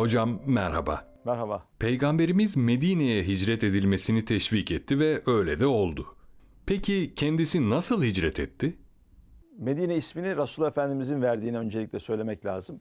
Hocam merhaba. Merhaba. Peygamberimiz Medine'ye hicret edilmesini teşvik etti ve öyle de oldu. Peki kendisi nasıl hicret etti? Medine ismini Resulullah Efendimizin verdiğini öncelikle söylemek lazım.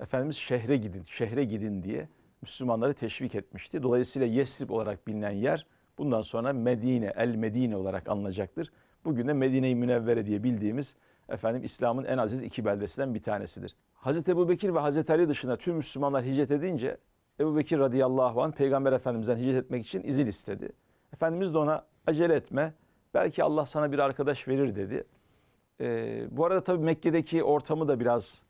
Efendimiz şehre gidin, şehre gidin diye Müslümanları teşvik etmişti. Dolayısıyla Yesrib olarak bilinen yer bundan sonra Medine, El Medine olarak anılacaktır. Bugün de Medine-i Münevvere diye bildiğimiz efendim İslam'ın en aziz iki beldesinden bir tanesidir. Hazreti Ebu Bekir ve Hazreti Ali dışında tüm Müslümanlar hicret edince Ebu Bekir radıyallahu anh Peygamber Efendimiz'den hicret etmek için izin istedi. Efendimiz de ona acele etme belki Allah sana bir arkadaş verir dedi. Ee, bu arada tabii Mekke'deki ortamı da biraz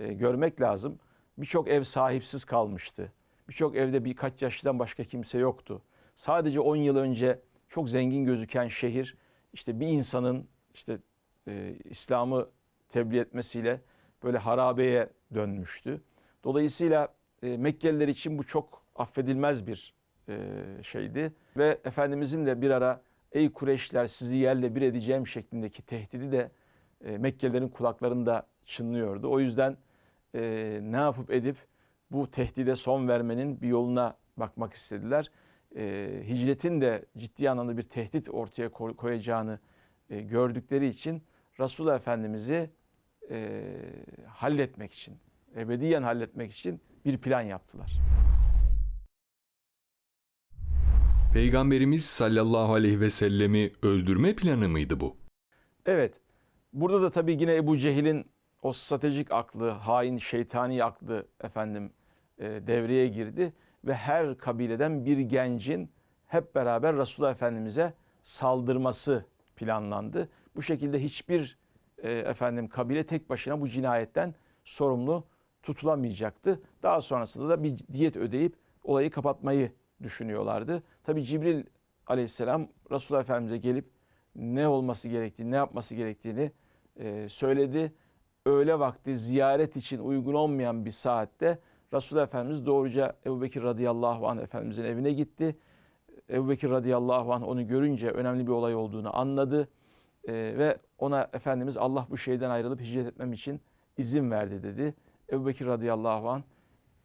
e, görmek lazım. Birçok ev sahipsiz kalmıştı. Birçok evde birkaç yaşlıdan başka kimse yoktu. Sadece 10 yıl önce çok zengin gözüken şehir işte bir insanın işte e, İslam'ı tebliğ etmesiyle böyle harabeye dönmüştü. Dolayısıyla e, Mekkeliler için bu çok affedilmez bir e, şeydi. Ve Efendimizin de bir ara ey Kureyşler sizi yerle bir edeceğim şeklindeki tehdidi de e, Mekkelilerin kulaklarında çınlıyordu. O yüzden e, ne yapıp edip bu tehdide son vermenin bir yoluna bakmak istediler. E, hicretin de ciddi anlamda bir tehdit ortaya koy- koyacağını e, gördükleri için Resulullah Efendimiz'i e, halletmek için, ebediyen halletmek için bir plan yaptılar. Peygamberimiz sallallahu aleyhi ve sellemi öldürme planı mıydı bu? Evet. Burada da tabii yine Ebu Cehil'in o stratejik aklı, hain şeytani aklı efendim e, devreye girdi ve her kabileden bir gencin hep beraber Resulullah Efendimiz'e saldırması planlandı. Bu şekilde hiçbir e, efendim kabile tek başına bu cinayetten sorumlu tutulamayacaktı. Daha sonrasında da bir diyet ödeyip olayı kapatmayı düşünüyorlardı. Tabii Cibril aleyhisselam Resulullah Efendimiz'e gelip ne olması gerektiğini, ne yapması gerektiğini e, söyledi. Öğle vakti ziyaret için uygun olmayan bir saatte Resulullah Efendimiz doğruca Ebu Bekir radıyallahu anh Efendimizin evine gitti. Ebu Bekir radıyallahu anh onu görünce önemli bir olay olduğunu anladı. E, ve ona Efendimiz Allah bu şeyden ayrılıp hicret etmem için izin verdi dedi. Ebu Bekir radıyallahu anh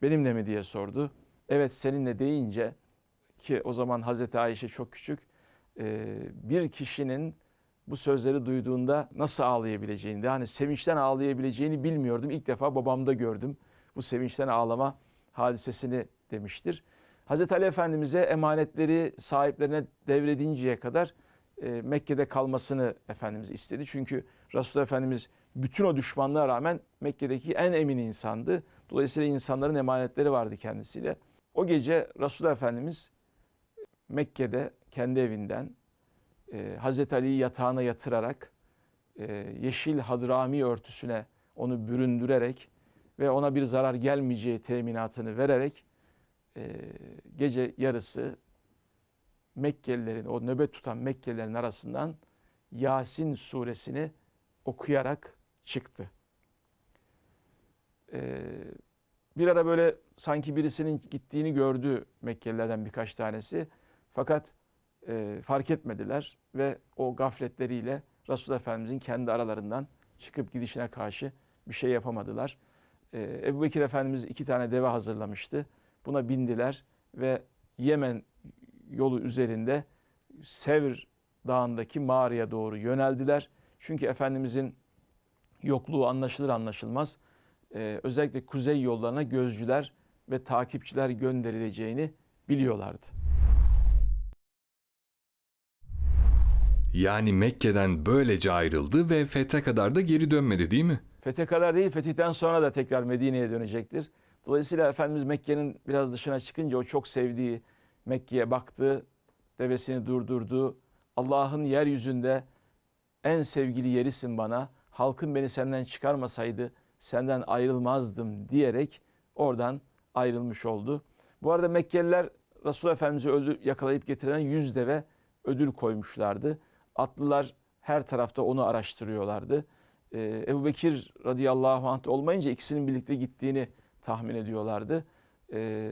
benimle mi diye sordu. Evet seninle deyince ki o zaman Hazreti Ayşe çok küçük bir kişinin bu sözleri duyduğunda nasıl ağlayabileceğini, yani sevinçten ağlayabileceğini bilmiyordum. İlk defa babamda gördüm bu sevinçten ağlama hadisesini demiştir. Hazreti Ali Efendimiz'e emanetleri sahiplerine devredinceye kadar e, Mekke'de kalmasını Efendimiz istedi. Çünkü Resulullah Efendimiz bütün o düşmanlığa rağmen Mekke'deki en emin insandı. Dolayısıyla insanların emanetleri vardı kendisiyle. O gece Resulullah Efendimiz Mekke'de kendi evinden e, Hazreti Ali'yi yatağına yatırarak e, yeşil hadrami örtüsüne onu büründürerek ve ona bir zarar gelmeyeceği teminatını vererek e, gece yarısı Mekkelilerin o nöbet tutan Mekkelilerin arasından Yasin suresini okuyarak çıktı. Ee, bir ara böyle sanki birisinin gittiğini gördü Mekkelilerden birkaç tanesi. Fakat e, fark etmediler ve o gafletleriyle Resulullah Efendimizin kendi aralarından çıkıp gidişine karşı bir şey yapamadılar. Ee, Ebu Bekir Efendimiz iki tane deve hazırlamıştı. Buna bindiler ve Yemen yolu üzerinde Sevr Dağı'ndaki mağaraya doğru yöneldiler. Çünkü Efendimizin yokluğu anlaşılır anlaşılmaz e, özellikle kuzey yollarına gözcüler ve takipçiler gönderileceğini biliyorlardı. Yani Mekke'den böylece ayrıldı ve fethe kadar da geri dönmedi değil mi? Fethe kadar değil, fetihten sonra da tekrar Medine'ye dönecektir. Dolayısıyla Efendimiz Mekke'nin biraz dışına çıkınca o çok sevdiği Mekke'ye baktı, devesini durdurdu. Allah'ın yeryüzünde en sevgili yerisin bana. Halkın beni senden çıkarmasaydı senden ayrılmazdım diyerek oradan ayrılmış oldu. Bu arada Mekkeliler Resulullah Efendimiz'i öldü, yakalayıp getiren yüz deve ödül koymuşlardı. Atlılar her tarafta onu araştırıyorlardı. Ee, Ebu Bekir radıyallahu anh olmayınca ikisinin birlikte gittiğini tahmin ediyorlardı. Ee,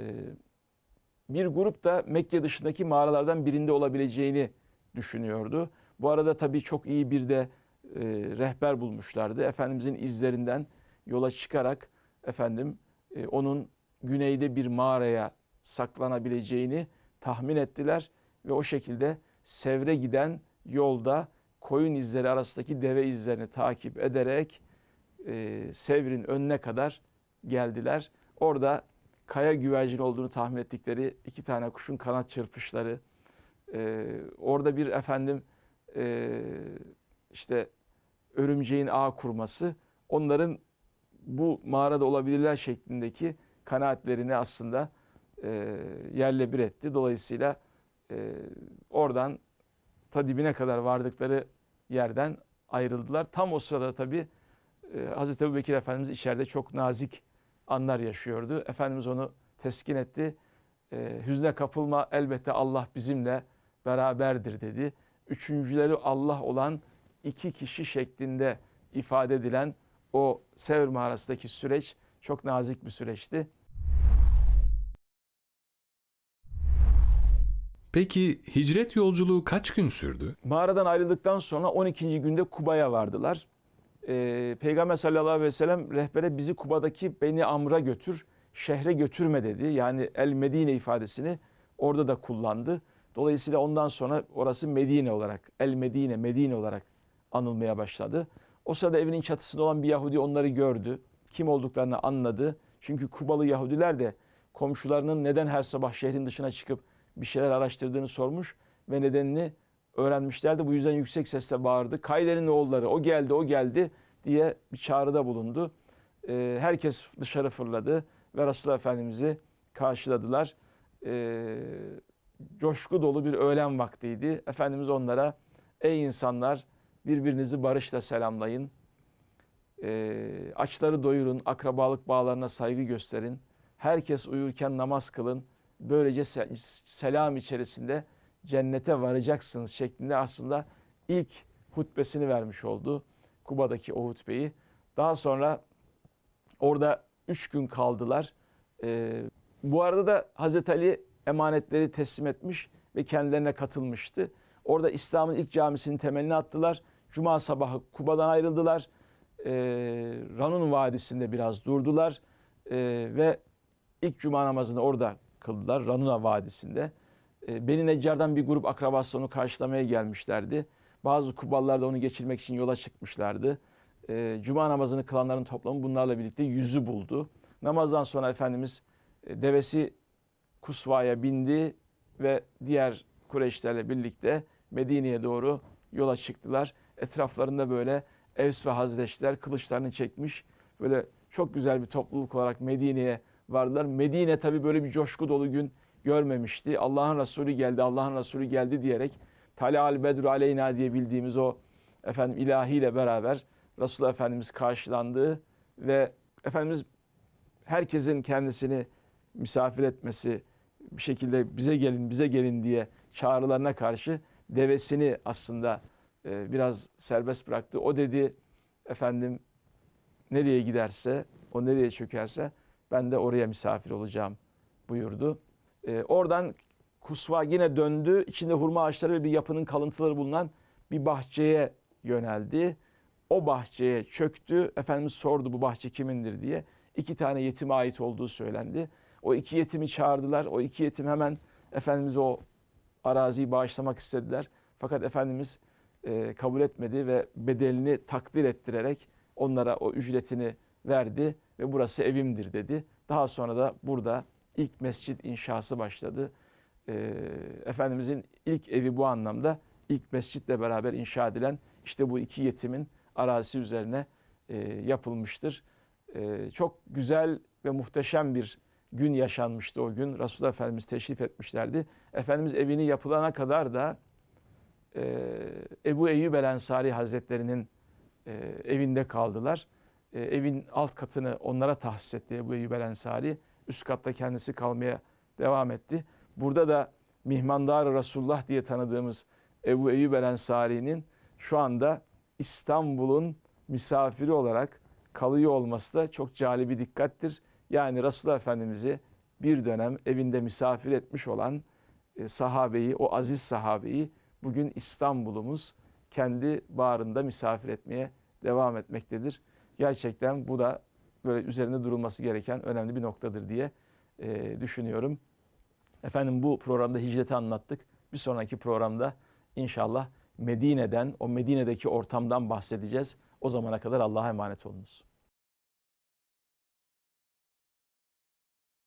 bir grup da Mekke dışındaki mağaralardan birinde olabileceğini düşünüyordu. Bu arada tabii çok iyi bir de e, rehber bulmuşlardı. Efendimizin izlerinden yola çıkarak efendim e, onun güneyde bir mağaraya saklanabileceğini tahmin ettiler ve o şekilde Sevr'e giden yolda koyun izleri arasındaki deve izlerini takip ederek e, Sevr'in önüne kadar geldiler. Orada kaya güvercin olduğunu tahmin ettikleri iki tane kuşun kanat çırpışları, e, orada bir efendim e, işte örümceğin ağ kurması onların bu mağarada olabilirler şeklindeki kanaatlerini aslında e, yerle bir etti. Dolayısıyla e, oradan ta dibine kadar vardıkları yerden ayrıldılar. Tam o sırada tabii e, Hazreti Ebu Bekir Efendimiz içeride çok nazik anlar yaşıyordu. Efendimiz onu teskin etti. E, hüzne kapılma elbette Allah bizimle beraberdir dedi. Üçüncüleri Allah olan iki kişi şeklinde ifade edilen o Sevr mağarasındaki süreç çok nazik bir süreçti. Peki hicret yolculuğu kaç gün sürdü? Mağaradan ayrıldıktan sonra 12. günde Kuba'ya vardılar. Ee, Peygamber sallallahu aleyhi ve sellem rehbere bizi Kuba'daki Beni Amr'a götür, şehre götürme dedi. Yani El Medine ifadesini orada da kullandı. Dolayısıyla ondan sonra orası Medine olarak, El Medine, Medine olarak anılmaya başladı. O sırada evinin çatısında olan bir Yahudi onları gördü. Kim olduklarını anladı. Çünkü Kubalı Yahudiler de komşularının neden her sabah şehrin dışına çıkıp bir şeyler araştırdığını sormuş ve nedenini öğrenmişlerdi. Bu yüzden yüksek sesle bağırdı. Kayler'in oğulları o geldi o geldi diye bir çağrıda bulundu. Ee, herkes dışarı fırladı ve Resulullah Efendimiz'i karşıladılar. Ee, coşku dolu bir öğlen vaktiydi. Efendimiz onlara ey insanlar birbirinizi barışla selamlayın. Ee, açları doyurun, akrabalık bağlarına saygı gösterin. Herkes uyurken namaz kılın. Böylece se- selam içerisinde cennete varacaksınız şeklinde aslında ilk hutbesini vermiş oldu. Kuba'daki o hutbeyi. Daha sonra orada üç gün kaldılar. Ee, bu arada da Hazreti Ali emanetleri teslim etmiş ve kendilerine katılmıştı. Orada İslam'ın ilk camisinin temelini attılar. Cuma sabahı Kuba'dan ayrıldılar. Ee, Ranun Vadisi'nde biraz durdular. Ee, ve ilk cuma namazını orada kıldılar. Ranuna Vadisi'nde. Ee, Beni Neccar'dan bir grup akrabası onu karşılamaya gelmişlerdi. Bazı Kubalılar da onu geçirmek için yola çıkmışlardı. Ee, Cuma namazını kılanların toplamı bunlarla birlikte yüzü buldu. Namazdan sonra Efendimiz e, devesi Kusva'ya bindi ve diğer Kureyşlerle birlikte Medine'ye doğru yola çıktılar. Etraflarında böyle Evs ve Hazreçler kılıçlarını çekmiş. Böyle çok güzel bir topluluk olarak Medine'ye vardılar. Medine tabii böyle bir coşku dolu gün görmemişti. Allah'ın Resulü geldi, Allah'ın Resulü geldi diyerek Tala al Bedru aleyna diye bildiğimiz o efendim ilahiyle beraber Resulullah Efendimiz karşılandı ve Efendimiz herkesin kendisini misafir etmesi bir şekilde bize gelin bize gelin diye çağrılarına karşı devesini aslında e, biraz serbest bıraktı. O dedi efendim nereye giderse o nereye çökerse ben de oraya misafir olacağım buyurdu. E, oradan Kusva yine döndü. İçinde hurma ağaçları ve bir yapının kalıntıları bulunan bir bahçeye yöneldi. O bahçeye çöktü. Efendimiz sordu bu bahçe kimindir diye. İki tane yetime ait olduğu söylendi. O iki yetimi çağırdılar. O iki yetim hemen Efendimiz o araziyi bağışlamak istediler. Fakat Efendimiz e, kabul etmedi ve bedelini takdir ettirerek onlara o ücretini verdi ve burası evimdir dedi. Daha sonra da burada ilk mescit inşası başladı. E, Efendimizin ilk evi bu anlamda ilk mescitle beraber inşa edilen işte bu iki yetimin arazisi üzerine e, yapılmıştır. E, çok güzel ve muhteşem bir gün yaşanmıştı o gün. Resulullah Efendimiz teşrif etmişlerdi. Efendimiz evini yapılana kadar da e, Ebu Eyyub el Ensari Hazretleri'nin e, evinde kaldılar. Evin alt katını onlara tahsis etti Ebu Eyyub el Ensari. Üst katta kendisi kalmaya devam etti. Burada da Mihmandar Resulullah diye tanıdığımız Ebu Eyyub el Ensari'nin şu anda İstanbul'un misafiri olarak kalıyor olması da çok cali bir dikkattir. Yani Resulullah Efendimiz'i bir dönem evinde misafir etmiş olan e, sahabeyi, o aziz sahabeyi bugün İstanbul'umuz kendi bağrında misafir etmeye devam etmektedir. Gerçekten bu da böyle üzerinde durulması gereken önemli bir noktadır diye e, düşünüyorum. Efendim bu programda hicreti anlattık. Bir sonraki programda inşallah Medine'den, o Medine'deki ortamdan bahsedeceğiz. O zamana kadar Allah'a emanet olunuz.